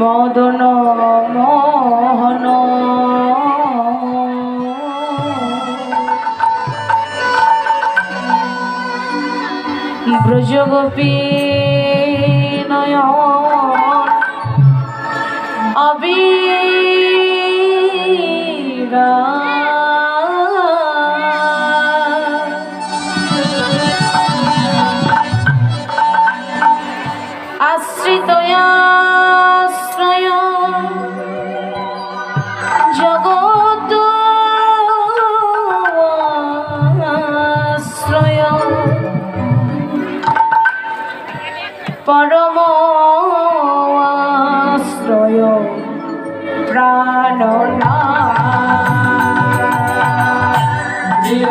মদন মোহন। ব্রজগোপী નો ના ધીર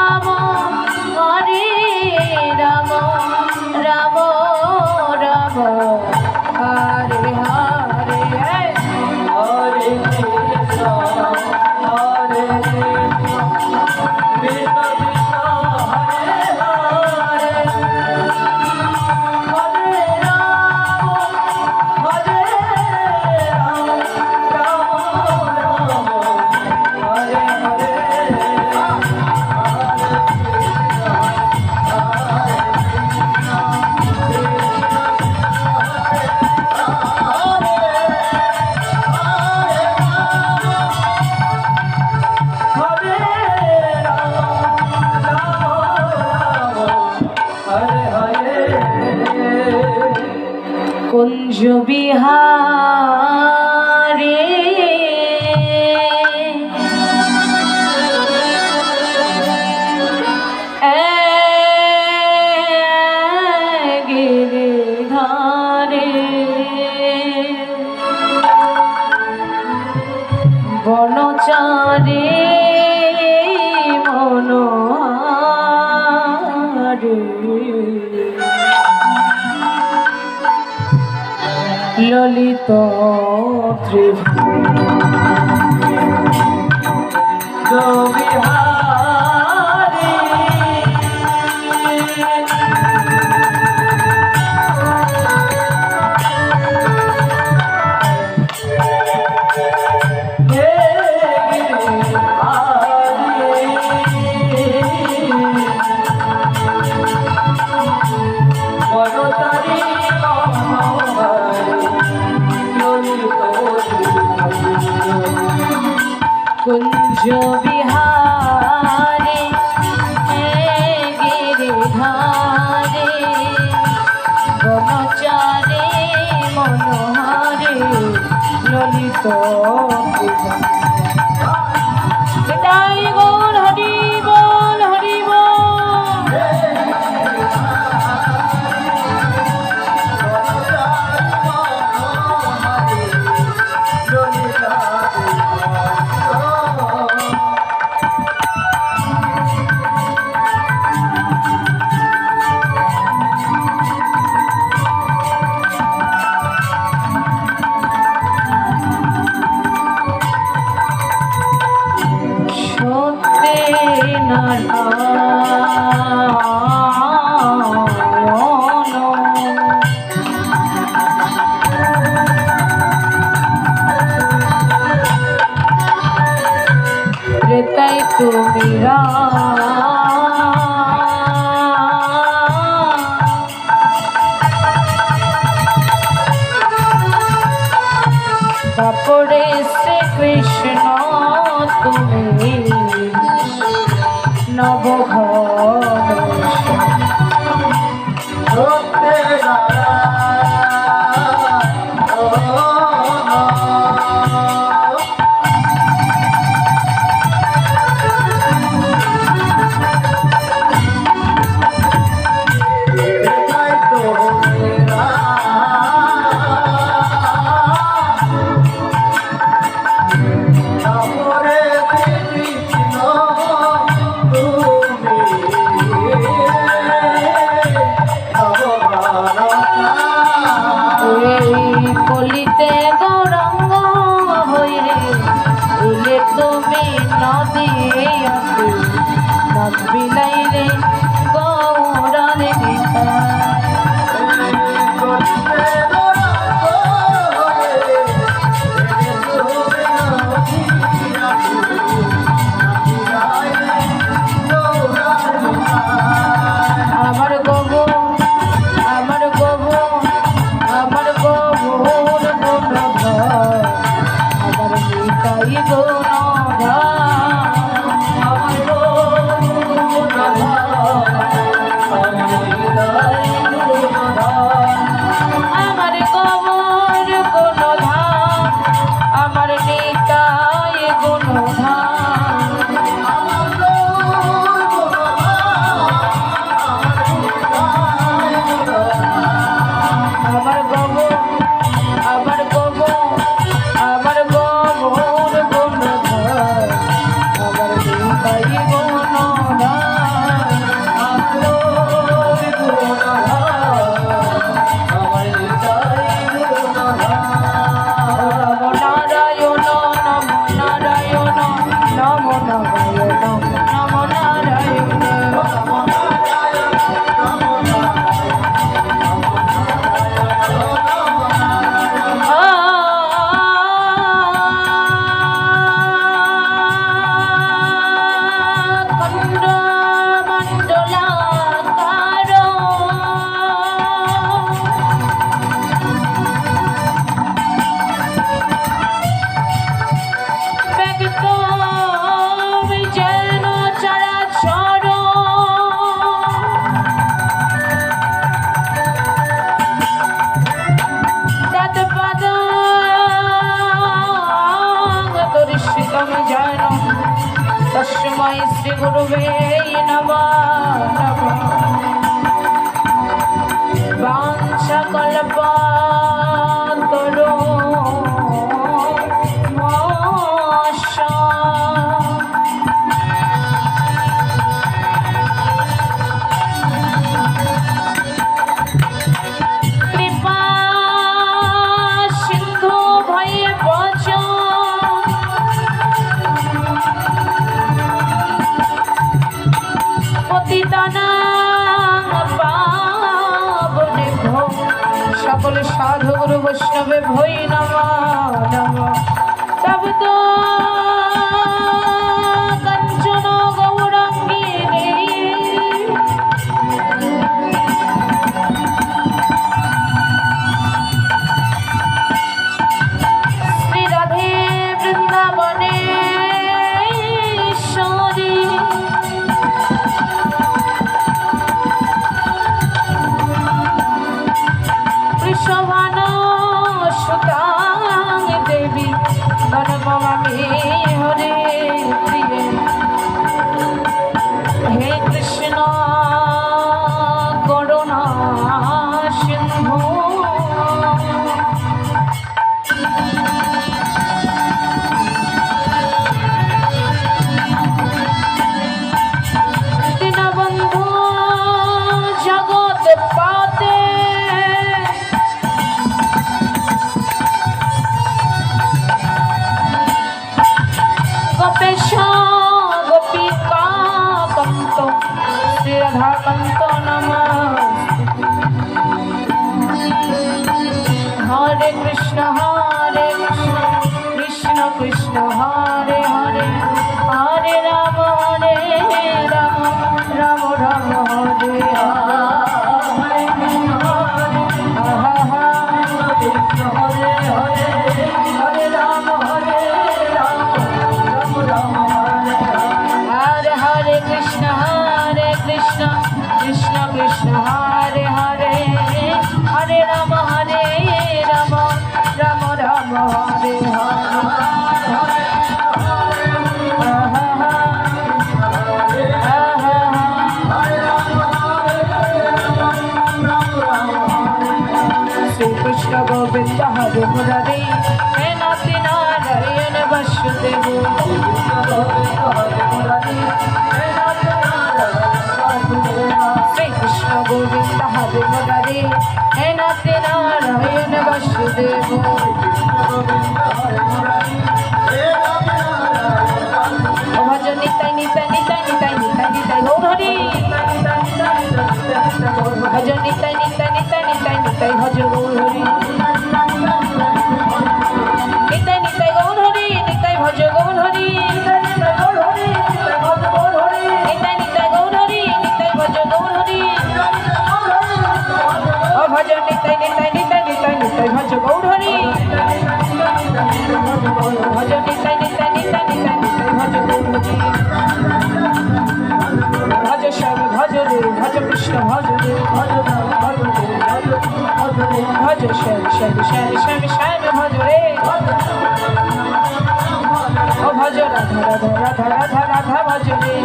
বনচারে মনোহারে ললিত ত্রিভু কুঞ্জ বিহারে গিরিধারে বনচারে মনোহারে ললিত গৌরঙ্গ হয়ে উলে তুমি নদী নদী নাই রে গৌরী 감사합니다. Quando vem. 可以呢。হরে হরে হরে রাম। কৃষ্ণ ভজ দেব ভজ রাম ভজ দেব ভজ ভজ দেব ভজ শ্যাম শ্যাম শ্যাম শ্যাম শ্যাম ভজ রে ও ভজ রাধা রাধা রাধা রাধা রাধা ভজ রে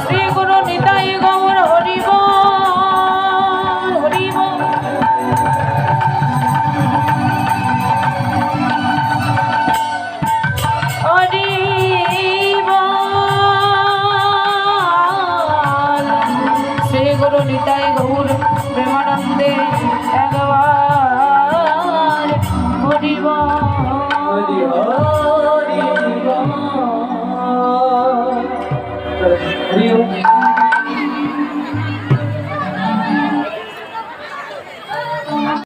শ্রী গুরু